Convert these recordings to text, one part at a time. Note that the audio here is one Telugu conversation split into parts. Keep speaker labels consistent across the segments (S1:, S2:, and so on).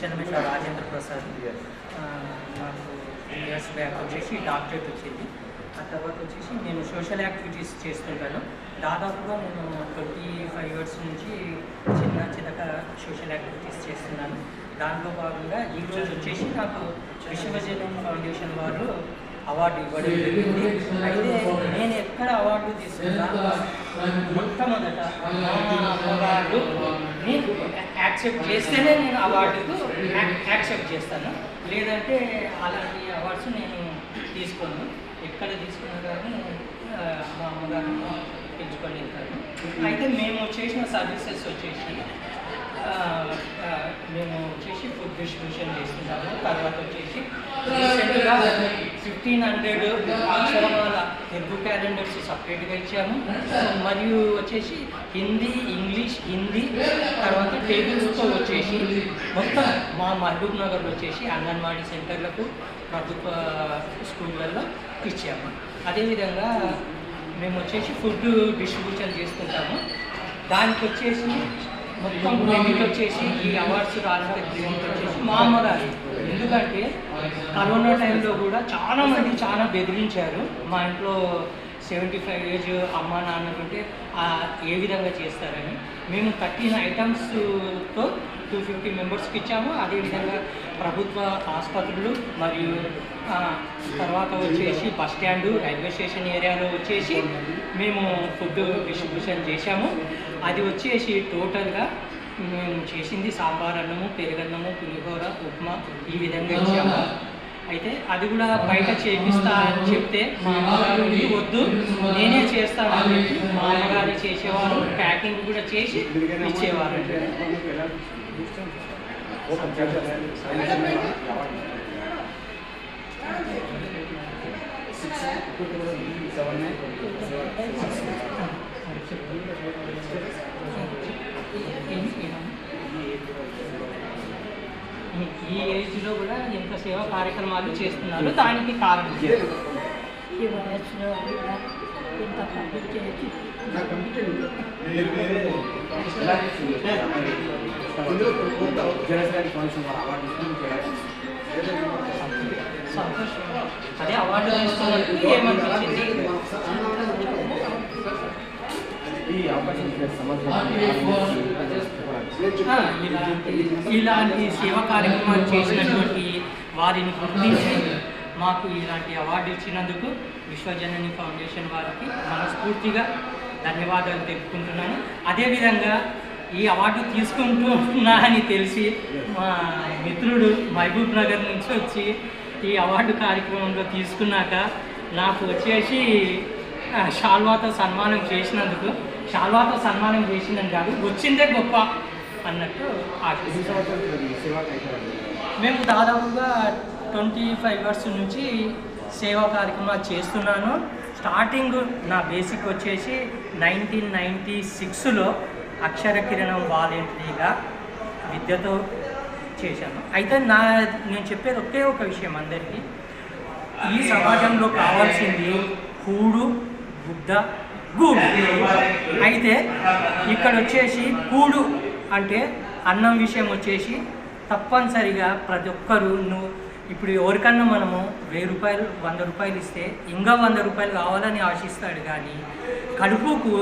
S1: చెన్నమేశ్వర రాజేంద్ర ప్రసాద్. నాకు త్రీ ఇయర్స్ బ్యాక్ వచ్చేసి డాక్టరేట్ వచ్చింది. ఆ తర్వాత వచ్చేసి నేను సోషల్ యాక్టివిటీస్ చేస్తుంటాను. దాదాపుగా నేను ట్వంటీ ఫైవ్ ఇయర్స్ నుంచి చిన్న చిన్నక సోషల్ యాక్టివిటీస్ చేస్తున్నాను. దాంట్లో భాగంగా ఈరోజు వచ్చేసి నాకు విశ్వజనం ఫౌండేషన్ వారు అవార్డు ఇవ్వడం జరిగింది. అయితే నేను ఎక్కడ అవార్డు తీసుకున్నా మొట్టమొదట మా మీకు యాక్సెప్ట్ చేస్తేనే నేను అవార్డుకు యాక్సెప్ట్ చేస్తాను. లేదంటే అలాంటి అవార్డ్స్ నేను తీసుకోను. ఎక్కడ తీసుకున్నా కానీ మా అమ్మగారు పెంచుకోలేదు అయితే మేము చేసిన సర్వీసెస్ వచ్చేసి మేము వచ్చేసి ఫుడ్ డిస్ట్రిబ్యూషన్ చేస్తున్నాము తర్వాత వచ్చేసి రీసెంట్గా ఫిఫ్టీన్ హండ్రెడ్ అక్షరమాల తెలుగు క్యాలెండర్స్ సపరేట్గా ఇచ్చాము. మరియు వచ్చేసి హిందీ ఇంగ్లీష్ హిందీ తర్వాత టేబుల్స్తో వచ్చేసి మొత్తం మా మహబూబ్ నగర్లో వచ్చేసి అంగన్వాడీ సెంటర్లకు ప్రభుత్వ స్కూళ్ళల్లో ఇచ్చాము. అదేవిధంగా మేము వచ్చేసి ఫుడ్ డిస్ట్రిబ్యూషన్ చేసుకుంటాము దానికి వచ్చేసి మొత్తం క్రెడిట్ వచ్చేసి ఈ అవార్డ్స్ రావడానికి క్రెడిట్ వచ్చేసి మా అమ్మగారు ఎందుకంటే కరోనా టైంలో కూడా చాలా మంది చాలా బెదిరించారు. మా ఇంట్లో సెవెంటీ ఫైవ్ ఏజ్ అమ్మ నాన్నకుంటే ఏ విధంగా చేస్తారని. మేము థర్టీన్ ఐటమ్స్తో టూ ఫిఫ్టీ మెంబర్స్కి ఇచ్చాము. అదేవిధంగా ప్రభుత్వ ఆసుపత్రులు మరియు తర్వాత వచ్చేసి బస్ స్టాండు రైల్వే స్టేషన్ ఏరియాలో వచ్చేసి మేము ఫుడ్ డిస్ట్రిబ్యూషన్ చేశాము. అది వచ్చేసి టోటల్గా మేము చేసింది సాంబార్ అన్నము పెరుగన్నము పులిహోర ఉప్మా ఈ విధంగా ఇచ్చాము అయితే అది కూడా బయట చేపిస్తా అని చెప్తే మా అమ్మగారు వద్దు నేనే చేస్తాను అని చెప్పి మా అమ్మగారు చేసేవారు ప్యాకింగ్ కూడా చేసి ఇచ్చేవారు ఈ ఏజ్లో కూడా ఎంత సేవా కార్యక్రమాలు చేస్తున్నారు దానికి కారణం
S2: ఈ వయసులో కూడా ఇంత పని చేసి
S1: సంతోషం అదే అవార్డు తీసుకున్నప్పుడు ఏమనిపించింది ఇలాంటి ఇలాంటి సేవా కార్యక్రమాలు చేసినటువంటి వారిని గుర్తించి మాకు ఇలాంటి అవార్డు ఇచ్చినందుకు విశ్వజనని ఫౌండేషన్ వారికి మనస్ఫూర్తిగా ధన్యవాదాలు తెలుపుకుంటున్నాను. అదేవిధంగా ఈ అవార్డు తీసుకుంటున్నా అని తెలిసి మా మిత్రుడు మహబూబ్ నగర్ నుంచి వచ్చి ఈ అవార్డు కార్యక్రమంలో తీసుకున్నాక నాకు వచ్చేసి షాల్వాతో సన్మానం చేసినందుకు షాల్వాతో సన్మానం చేసినందుకు కాదు వచ్చిందే గొప్ప అన్నట్టు మేము దాదాపుగా ట్వంటీ ఫైవ్ ఇయర్స్ నుంచి సేవా కార్యక్రమాలు చేస్తున్నాను. స్టార్టింగ్ నా బేసిక్ వచ్చేసి నైన్టీన్ నైంటీ సిక్స్లో అక్షర కిరణం వాలంటరీగా విద్యతో చేశాను. అయితే నా నేను చెప్పేది ఒకే ఒక విషయం అందరికీ. ఈ సమాజంలో కావాల్సింది కూడు గుడ్డ గూడు. అయితే ఇక్కడ వచ్చేసి కూడు అంటే అన్నం విషయం వచ్చేసి తప్పనిసరిగా ప్రతి ఒక్కరు నువ్వు ఇప్పుడు ఎవరికన్నా మనము వెయ్యి రూపాయలు వంద రూపాయలు ఇస్తే ఇంకా వంద రూపాయలు కావాలని ఆశిస్తాడు కానీ కడుపుకు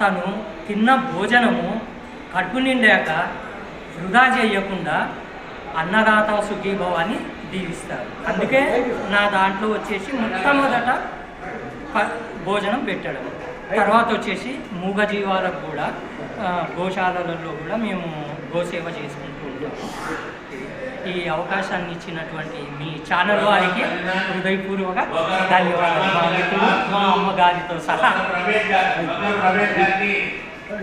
S1: తను తిన్న భోజనము కడుపు నిండాక వృధా చేయకుండా అన్నదాత సుఖీభవ అని దీవిస్తారు అందుకే నా దాంట్లో వచ్చేసి మొట్టమొదట భోజనం పెట్టడం తర్వాత వచ్చేసి మూగజీవాలకు కూడా ఆ, గోశాలలలో కూడా మేము గోసేవ చేసుకుంటూ ఉంటాము ఈ అవకాశాన్ని ఇచ్చినటువంటి మీ ఛానల్ వారికి హృదయపూర్వక ధన్యవాదాలు. మా మిత్రులు మా అమ్మగారితో సహా.